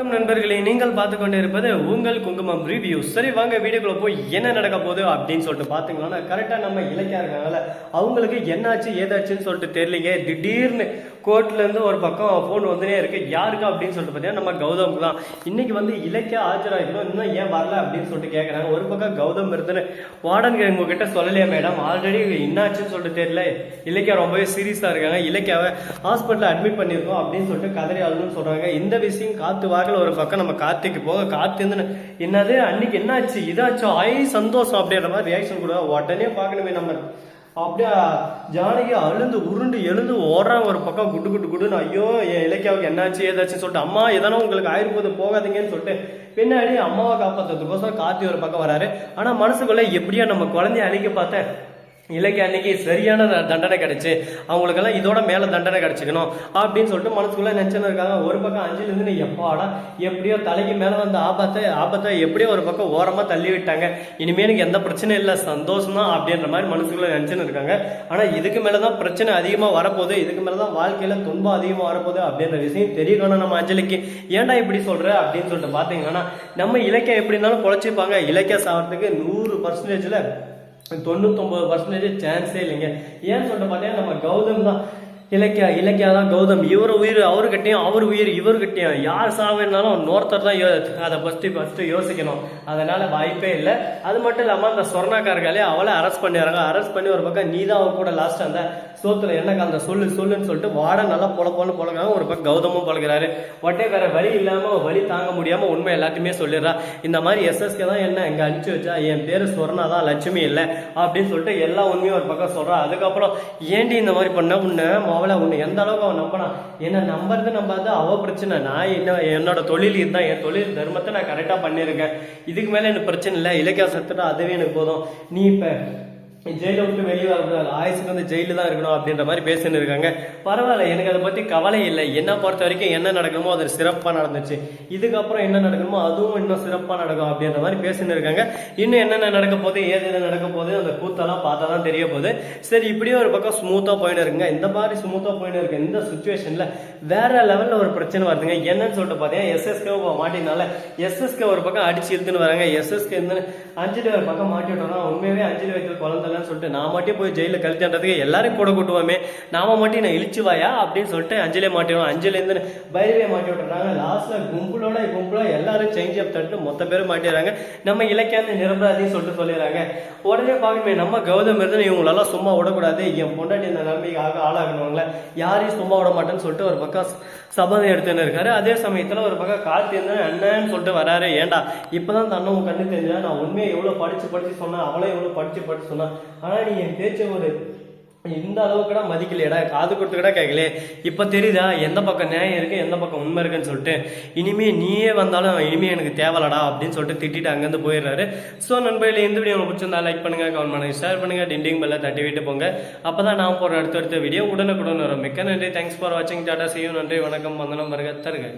வணக்கம் நண்பர்களே நீங்கள் பார்த்து கொண்டு இருப்பது உங்கள் குங்குமம் ரிவ்யூ சரி வாங்க வீடியோக்குள்ள போய் என்ன நடக்க போகுது அப்படின்னு சொல்லிட்டு பாத்தீங்கன்னா கரெக்டாக நம்ம இலக்கியா இருக்காங்கல்ல அவங்களுக்கு என்னாச்சு ஏதாச்சுன்னு சொல்லிட்டு தெரியலீங்க. திடீர்னு கோர்ட்லேருந்து ஒரு பக்கம் ஃபோன் வந்துனே இருக்கு. யாருக்கு அப்படின்னு சொல்லிட்டு பார்த்தீங்கன்னா நம்ம கௌதம் தான். இன்றைக்கி வந்து இலக்கியா ஆஜராகணும் இன்னும் ஏன் வரல அப்படின்னு சொல்லிட்டு கேட்குறாங்க ஒரு பக்கம் கௌதம் இருந்துன்னு வார்டன் உங்ககிட்ட சொல்லலையா மேடம் ஆல்ரெடி என்னாச்சுன்னு சொல்லிட்டு தெரியல. இலக்கியா ரொம்பவே சீரியஸாக இருக்காங்க. இலக்கியாவை ஹாஸ்பிட்டலில் அட்மிட் பண்ணியிருக்கோம் அப்படின்னு சொல்லிட்டு கதறி ஆளுன்னு சொல்கிறாங்க இந்த விஷயம் காத்து வாக்கில் ஒரு பக்கம் நம்ம கார்த்திக்கு போக காத்து என்னது அன்னைக்கு என்னாச்சு இதாச்சும் ஐ சந்தோஷம் அப்படின்ற மாதிரி ரியாக்ஷன் கூட உடனே பார்க்கணுமே நம்ம. அப்படியே ஜானகி அழுந்து உருண்டு எழுந்து ஓடுறாங்க ஒரு பக்கம் குட்டு குட்டு குட்டுன்னு ஐயோ என் இலக்கியாவுக்கு என்னாச்சு ஏதாச்சும் சொல்லிட்டு அம்மா எதனா உங்களுக்கு ஆயிருப்போது போகாதீங்கன்னு சொல்லிட்டு பின்னாடி அம்மாவை காப்பாற்றுறதுக்கோசரம் கார்த்தி ஒரு பக்கம் வராரு. ஆனா மனசுக்குள்ள எப்படியா நம்ம குழந்தைய அழிக்க பார்த்தேன்? இலக்கிய அன்னைக்கு சரியான தண்டனை கிடைச்சு அவங்களுக்கெல்லாம் இதோட மேல தண்டனை கிடைச்சிக்கணும் அப்படின்னு சொல்லிட்டு மனசுக்குள்ள நினைச்சுன்னு இருக்காங்க. ஒரு பக்கம் அஞ்சுல இருந்து நீ எப்பாடா எப்படியோ தலைக்கு மேல வந்த ஆபத்தை ஆபத்தை எப்படியோ ஒரு பக்கம் ஓரமா தள்ளி விட்டாங்க இனிமே எனக்கு எந்த பிரச்சனையும் இல்லை சந்தோஷம் தான் அப்படின்ற மாதிரி மனசுக்குள்ள நினைச்சுன்னு இருக்காங்க. ஆனா இதுக்கு மேலதான் பிரச்சனை அதிகமா வரப்போகுது இதுக்கு மேலதான் வாழ்க்கையில துன்பம் அதிகமா வரப்போகுது அப்படின்ற விஷயம் தெரியணும் நம்ம அஞ்சலிக்கு. ஏன்டா இப்படி சொல்ற அப்படின்னு சொல்லிட்டு பாத்தீங்கன்னா நம்ம இலக்கியம் எப்படி இருந்தாலும் குழைச்சிப்பாங்க இலக்கிய சாவறதுக்கு நூறு பர்சன்டேஜ்ல தொண்ணூத்தொம்பது பர்சன்டேஜ் சான்ஸே இல்லைங்க. ஏன்னு சொல்லிட்டு பார்த்தீங்கன்னா நம்ம கௌதம் தான் இலக்கியா இலக்கியா தான் கௌதம். இவர் உயிர் அவர்கிட்டையும் அவர் உயிர் இவர்கிட்டையும். யார் சாவேனாலும் இன்னொருத்தர் தான் யோ- அதை ஃபஸ்ட்டு ஃபஸ்ட்டு யோசிக்கணும். அதனால் வாய்ப்பே இல்லை. அது மட்டும் இல்லாமல் அந்த சொர்ணாக்காரர்களே அவளை அரெஸ்ட் பண்ணிடுறாங்க. அரெஸ்ட் பண்ணி ஒரு பக்கம் நீ தான் அவ கூட லாஸ்ட் அந்த சோத்துல என்ன கலந்த சொல்லு சொல்லுன்னு சொல்லிட்டு வாட நல்லா பொழப்போன்னு பொல ஒரு பக்கம் கௌதமும் பழகிறாரு ஒட்டே வேற வழி இல்லாமல் வழி தாங்க முடியாமல் உண்மை எல்லாத்தையுமே சொல்லிடுறா. இந்த மாதிரி எஸ்எஸ்கே தான் என்ன இங்கே அனுப்பிச்சு வச்சா? என் பேர் சொர்ணா தான் லட்சுமி இல்லை அப்படின்னு சொல்லிட்டு எல்லா உண்மையும் ஒரு பக்கம் சொல்கிறா அதுக்கப்புறம் ஏண்டி இந்த மாதிரி பண்ண? உன்னை அவளை உன்னை எந்த அளவுக்கு அவன் நம்பினான் என்னை நம்புறது நம்பாது அவள் பிரச்சனை. நான் என்ன என்னோட தொழில் இதுதான். என் தொழில் தர்மத்தை நான் கரெக்டாக பண்ணியிருக்கேன். இதுக்கு மேலே எனக்கு பிரச்சனை இல்லை. இலக்கிய சத்துட்டா அதுவே எனக்கு போதும். நீ இப்போ ஜெயிலை விட்டு வெளியே வரக்கூடாது ஆயுசுக்கு வந்து ஜெயிலில் தான் இருக்கணும் அப்படின்ற மாதிரி பேசின்னு இருக்காங்க. பரவாயில்ல எனக்கு அதை பற்றி கவலை இல்லை. என்ன பொறுத்த வரைக்கும் என்ன நடக்கணுமோ அது சிறப்பாக நடந்துச்சு. இதுக்கப்புறம் என்ன நடக்கணுமோ அதுவும் இன்னும் சிறப்பாக நடக்கும் அப்படின்ற மாதிரி பேசின்னு இருக்காங்க. இன்னும் என்னென்ன நடக்க போகுது ஏது என்ன நடக்க போகுது அந்த கூத்தெல்லாம் பார்த்தா தான் தெரிய போகுது. சரி இப்படியே ஒரு பக்கம் ஸ்மூத்தாக போயின்னு இருக்குங்க. இந்த மாதிரி ஸ்மூத்தாக போயின்னு இருக்கு இந்த சுச்சுவேஷனில் வேற லெவலில் ஒரு பிரச்சனை வருதுங்க. என்னன்னு சொல்லிட்டு பார்த்தீங்கன்னா எஸ்எஸ்கே மாட்டினால எஸ்எஸ்கே ஒரு பக்கம் அடிச்சு இழுத்துன்னு வராங்க. எஸ்எஸ்கே இருந்து அஞ்சு ஒரு பக்கம் மாட்டி விட்டோம்னா உண்மையாகவே அஞ்சு வயசுல குழந்தை குழந்தைலன்னு சொல்லிட்டு நான் மட்டும் போய் ஜெயிலில் கழிச்சுன்றதுக்கு எல்லாரும் கூட கூட்டுவோமே. நாம மட்டும் நான் இழிச்சுவாயா அப்படின்னு சொல்லிட்டு அஞ்சலே மாட்டிடுவோம். அஞ்சலேருந்து பைரவே மாட்டி விட்டுறாங்க. லாஸ்ட்டில் கும்பலோட கும்பலோ எல்லாரும் சேஞ்ச் அப் தட்டு மொத்த பேரும் மாட்டிடுறாங்க. நம்ம இலக்கியாந்து நிரபராதின்னு சொல்லிட்டு சொல்லிடுறாங்க. உடனே பார்க்கணுமே நம்ம கௌதம் இருந்து இவங்களெல்லாம் சும்மா விடக்கூடாது. என் பொண்டாட்டி இந்த நிலைமைக்கு ஆக ஆளாகணுங்கள யாரையும் சும்மா விட மாட்டேன்னு சொல்லிட்டு ஒரு பக்கம் சபதம் எடுத்துன்னு இருக்காரு. அதே சமயத்தில் ஒரு பக்கம் கார்த்தி இருந்து அண்ணன்னு சொல்லிட்டு வராரு. ஏண்டா இப்போதான் தன்னை கண்ணு தெரிஞ்சா நான் உண்மையை எவ்வளவு படிச்சு படிச்சு சொன்னேன் அவளை எவ்வளவு படிச்சு படிச்சு சொன்னா ஆனா நீ என் பேச்ச ஒரு இந்த அளவுக்கு கூட மதிக்கலையடா காது கொடுத்து கூட கேட்கல இப்ப தெரியுதா எந்த பக்கம் நியாயம் இருக்கு எந்த பக்கம் உண்மை இருக்குன்னு சொல்லிட்டு. இனிமே நீயே வந்தாலும் இனிமே எனக்கு தேவலடா அப்படின்னு சொல்லிட்டு திட்டிட்டு அங்கேருந்து போயிடுறாரு. ஸோ நண்பர்களே இந்த வீடியோ உங்களுக்கு பிடிச்சிருந்தா லைக் பண்ணுங்க கமெண்ட் பண்ணுங்க ஷேர் பண்ணுங்க டிண்டிங் பெல்ல தட்டி விட்டு போங்க. அப்பதான் நான் போற அடுத்தடுத்த வீடியோ உடனுக்குடன் வரும். மிக்க நன்றி. தேங்க்ஸ் ஃபார் வாட்சிங் டாடா செய்யும் நன்றி. வணக்கம். வந்தனம் வருக. தருங்க